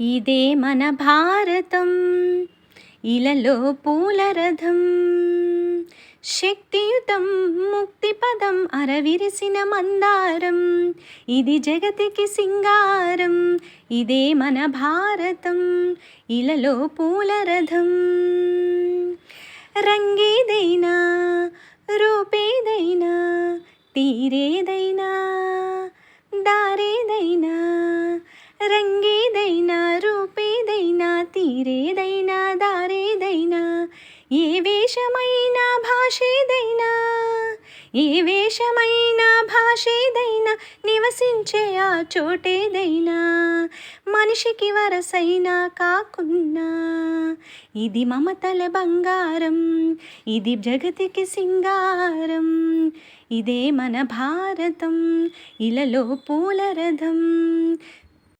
ఇదే మన భారతం. ఇలలో పూలరథం. శక్తియుతం ముక్తిపదం అరవిరిసిన మందారం. ఇది జగతికి సింగారం. ఇదే మన భారతం. ఇలలో పూలరథం. రంగేదైనా రూపేదైనా తీరేదైనా దారేదైనా నీరేదైనా తీరేదైనా దారేదైనా ఏ వేషమైనా భాషేదైనా ఏ వేషమైనా భాషేదైనా నివసించే ఆ చోటేదైనా మనిషికి వరసైనా కాకున్నా ఇది మమతల బంగారం ఇది జగతికి సింగారం ఇదే మన భారతం ఇలలో పూల రథం